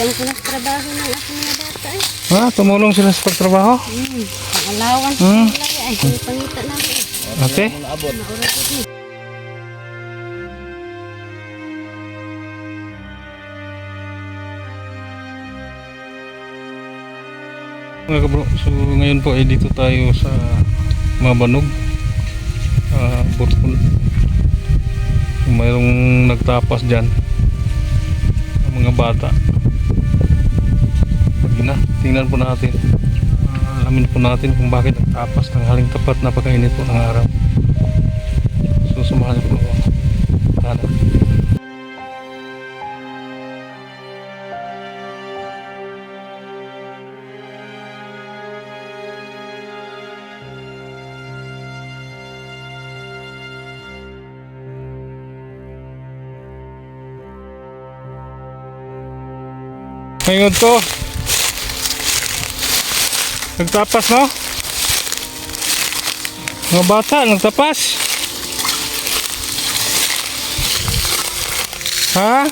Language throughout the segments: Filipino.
Tabang ko nagtrabaho ng aking mga bata eh. Ha? Tumulong sila sa pagtrabaho? Hmm. Pangalawan sa Hmm. hmm. ay. May pangita na ako. eh. Din. Mga kabro, so ngayon po ay dito tayo sa Mabanog. Uh, Burkol. So, mayroong nagtapas dyan. Mga bata. Na, tingnan po natin. Ah, alamin po natin kung bakit nagtapas ng haling tapat napakainit po ng araw. So sumahan po ako. Tara. Ngayon to. Nagtapas no? Mga bata, nagtapas. Ha?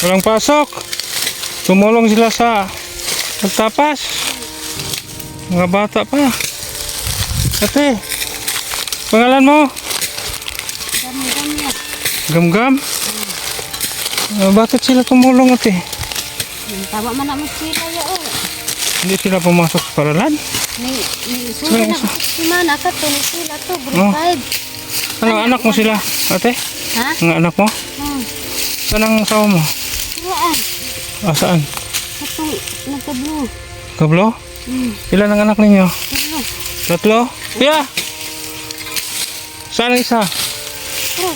Walang pasok. Tumulong sila sa nagtapas. Mga bata pa. Ate, pangalan mo? Dami-dami ah. Gamgam? Ah, bakit sila tumulong ate? Hmm, Tama man naman sila oh. Hindi sila pumasok sa paralan? May, may sulit na si Mana ka to. May sila to. Grade 5. Ano, anak mo sila? Ate? Ha? Ang anak mo? Hmm. Saan ang asawa mo? Siraan. Ah, saan? Katong nagka-blue. Kablo? Hmm. Ilan ang anak ninyo? Pero, Tatlo? Kuya! Saan ang isa? pero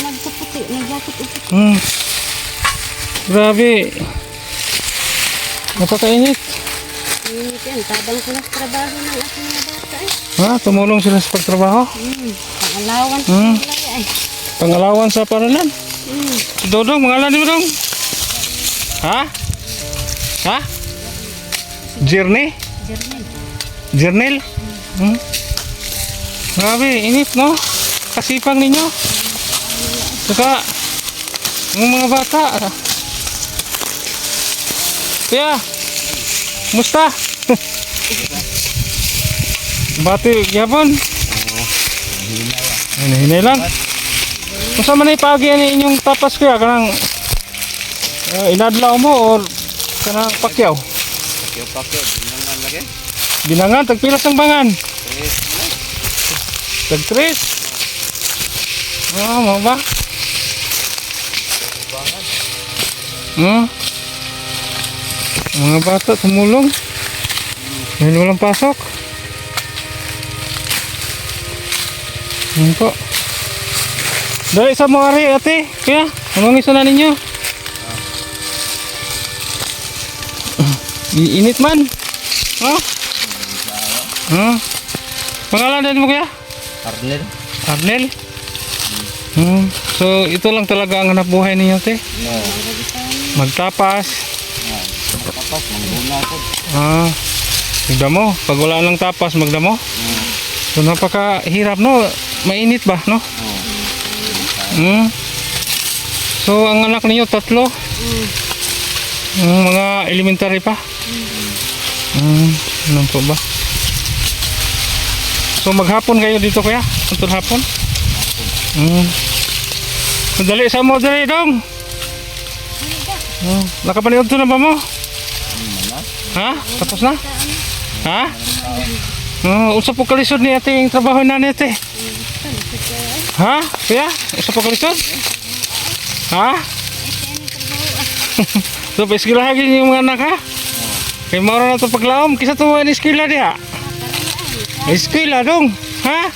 nagkaputi. Ito. Hmm. Grabe. Napakainit. Init yan. Tabang ko nagtrabaho ng aking mga bata eh. Ha? Tumulong sila sa pagtrabaho? Hmm. Pangalawan sa Hmm. sila ay. Pangalawan sa paralan? Hmm. Dodong, mangalan mo dong? Ha? Ha? Journey? Jernin. Journal? Hmm? Grabe, init no? Kasipang ninyo. Saka, yung mga bata. Kuya, musta? Bati, yapon? Ano, hinay lang. Kung saan man ipagi yan inyong tapas kuya, kanang uh, inadlaw mo or kanang pakyaw? Pakyo pakyo, binangan lagi. Binangan, tagpilas ng bangan. Tag tres. Ah, mo ba? Hmm? Mga bata tumulong. Dahil walang pasok. Yan po. Dali sa mga ari, ate. Kaya, anong isa na ninyo? Iinit man. Oh. Hmm. Pangalan din mo kaya? Arnel. Arnel? Hmm. So, ito lang talaga ang hanap buhay ninyo, te? No. Magtapas. Tapos, mangguna ko. Ah. Magdamo. Pag wala lang tapas, magdamo. So, napakahirap, no? Mainit ba, no? Hmm. So, ang anak ninyo, tatlo? Hmm. Hmm, mga elementary pa? Hmm. Ano po ba? So, maghapon kayo dito, kaya? Untul hapon? Hmm. Dali sa mo, dali dong. Hmm. Nakapanood to na ba mo? Ha? Tapos na? Ha? Oh, usa po kalisod ni ate yung trabaho na ni ate. Ha? Kuya? Usa po kalisod? Ha? so, pa-eskwela yung mga anak ha? Kay maro na to paglaom. Kisa to ang eskwela diha? Eskwela dong. Ha?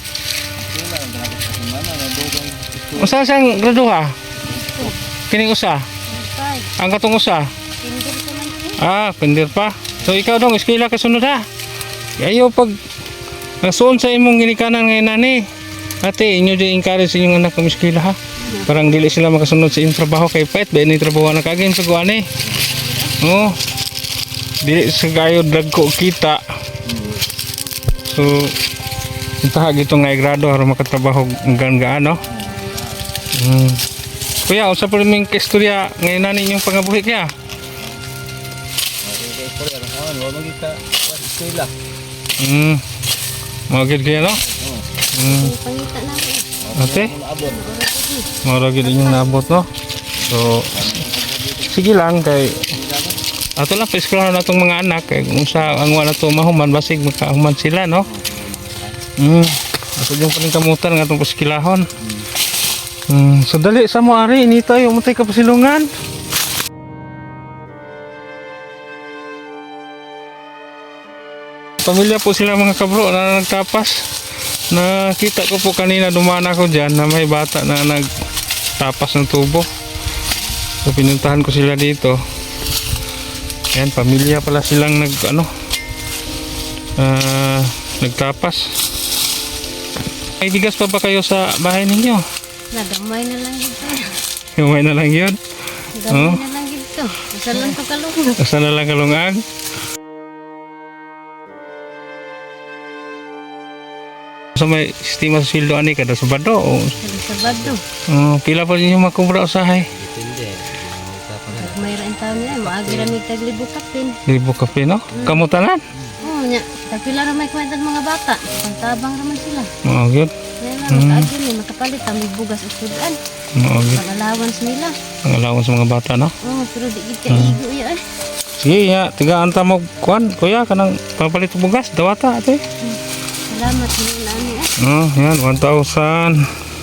Usa siyang graduha? Kining usa? Ang katong usa? Ah, pindir pa. So ikaw dong, eskwela ka sunod ha. Ayaw pag nasuon sa imong ginikanan ngayon nani. Ate, inyo di encourage inyong anak kung eskwela ha. Parang dili sila makasunod sa inyong trabaho kay pait ba ini trabaho na kagin sa guane. Oh. Dili sa gayo dagko kita. So Intaha gito nga grado aron makatrabaho hanggang gaano. Mm. Kuya, unsa pa rin istorya ngayon na ninyong pangabuhi kaya? Awan, wa magita. Wa eskwela. Hmm. Magid kaya no? Oo. Hmm. Yung pangita namin. Ate, Wala abot. maragid inyong naabot no? So, sige lang kay ato lang pa-eskwelahan na itong mga anak kay kung sa ang wala to mahuman basig magkahuman sila no? Hmm. Ato yung paningkamutan ng atong paskilahon. Hmm. So dali sa mo ari ini tayo umutay ka pasilungan. Pamilya po sila mga kabro na nagtapas. Nakita ko po kanina dumaan ako dyan na may bata na nagtapas ng tubo. So pinuntahan ko sila dito. Ayan, pamilya pala silang nag ano ah, nagtapas. May bigas pa ba kayo sa bahay ninyo? Nagamay na lang dito. Humay na lang yun. Gamay na lang dito. Isa lang to kalungan. Asa na lang kalungan? Sa may sistema sa sildo ani kada Sabado o Sa Sabado. oh, pila pa ninyo makubra usahay? Depende. Mayroon taon niya, maagi ramig taglibo kapin. Libo kape no? Kamutanan? Oo niya. Tapila ra may kwenta ng mga bata. Pantabang raman sila. Oh, good. Kaya lang, makaagi ni makapalit ang may bugas o sudan. Oh, good. Pang allowance nila. Ang allowance sa mga bata no? Oo, pero di kita igo ya eh. Sige, ya, tiga anta mo kuan, kuya kanang papalit bugas dawata ate. Salamat na ani ah. Oh, yan 1,000.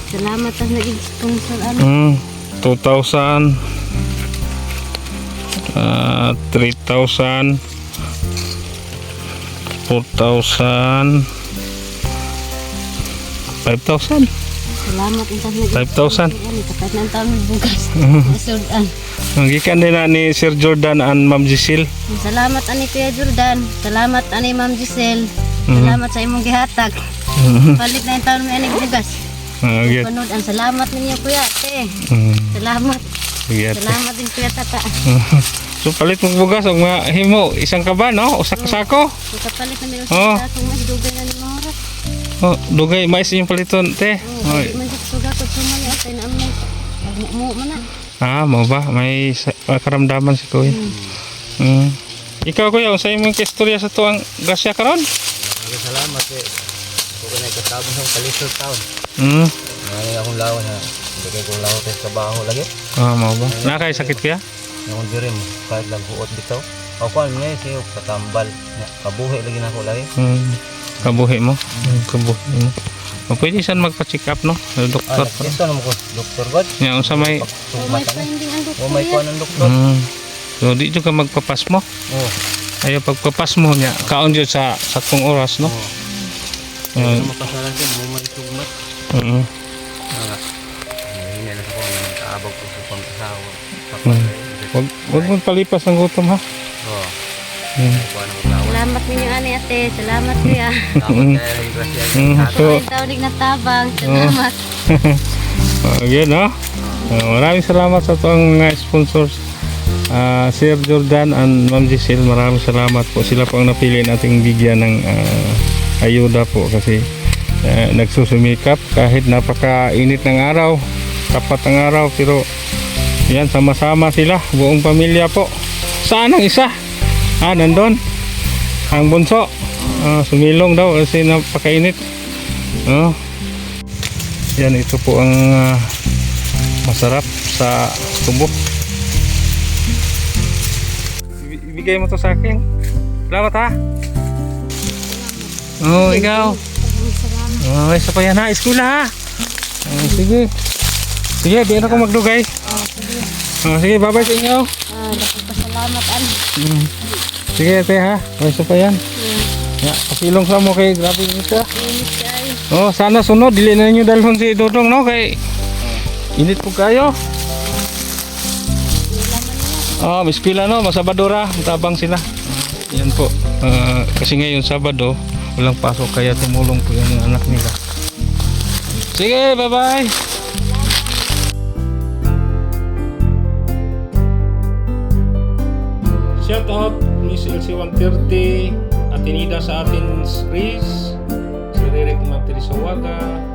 Salamat ang naging sponsor ano. Hmm, 2,000. Ah, 3,000. 4,000. 5,000. Salamat ang naging 5,000. Ano, kapat na ang taon bugas. Sudan. Ang gikan din na ni Sir Jordan and Ma'am Giselle. Salamat ani Kuya Jordan. Salamat ani Ma'am Giselle. Mhm. Salamat sa imong gihatag. Palit na yung taon may anig bugas. Ah, good. Panood ang salamat ninyo Kuya. Te. Hmm, Salamat. sige ate. Salamat din Kuya Tata. So palit mo bugas og mga himo isang kaban no, usa ka sako. So kapalit na meron Oh. sa akong mas dugay na ni mga oras. Oh, dugay mais yung paliton te. Oh, Oh, man sa suga ko sumali at ay naamay. Agmumu man na. Ah, mo ba? May ah, karamdaman si Kuya. Mm. Ikaw Kuya, unsa imong istorya sa tuang grasya karon? Salamat eh. Kung na ikatabong sa kalisod taon. Mm. Mga akong lawan ha. Hindi kong lawan tayo sa baho lagi. Ah, mo ba? Na kay sakit Kuya? Yung diri mo, kahit lang buot bitaw. Ako kuan nga siya katambal. Kabuhi lagi na ako lagi. Mm. Kabuhi mo. Mm, Kabuhi mo. O, pwede saan magpa-check up no? Sa Ah, doktor. ito naman ko, Dr. God. Nya unsa may Oh, may ang. finding ang O doktor may yan. kuan ang doktor. mm. So di jud ka magpapas mo. Oo. Ayaw pagpapas mo nya kaon jud sa sakong oras no. Oo. Mm. Ano mapasalan ko, mo may sumat. Mm. Nga. Hindi na ako nang kaabag ko sa pang-asawa. Mm. Wag wag mo palipas ng gutom ha. Oo. Mm. Salamat ninyo ani ate. Salamat Kuya. Kaya yung grasya. Mm. So, tawag na tabang. Salamat. uh, yun no. Uh, maraming salamat sa tuang mga sponsors. Ah, Sir Jordan and Ma'am Giselle, maraming salamat po. Sila po ang napili nating bigyan ng ah, ayuda po kasi ah, nagsusumikap kahit napakainit ng araw, tapat ng araw pero yan sama-sama sila, buong pamilya po. Saan ang isa? Ah, nandun. Ang bunso. Ah, sumilong daw kasi napakainit. Oh. Yan, ito po ang ah, masarap sa tubo. Ibi- Ibigay mo to sa akin. Salamat ha. Oh, ikaw. Oh, isa pa yan ha. Eskwela ha. Oh, sige. Sige, di na ako magdugay. Oh, sige, bye-bye sa inyo. Ah, dapat pasalamat ani. Mm. Sige, ate ha. Oh, isa pa yan. Ya, pasilong sa mo kay grabe kay. Oh, sana sunod dili na ninyo dalhon si Dodong no kay init po kayo. Oh, Miss Pila no, masabadora, tabang sila. Yan po. Ah, kasi ngayon Sabado, walang pasok kaya tumulong po yung anak nila. Sige, bye-bye. Shout out Miss LC130 Atinida sa atin Chris si Ririk Matirisawaga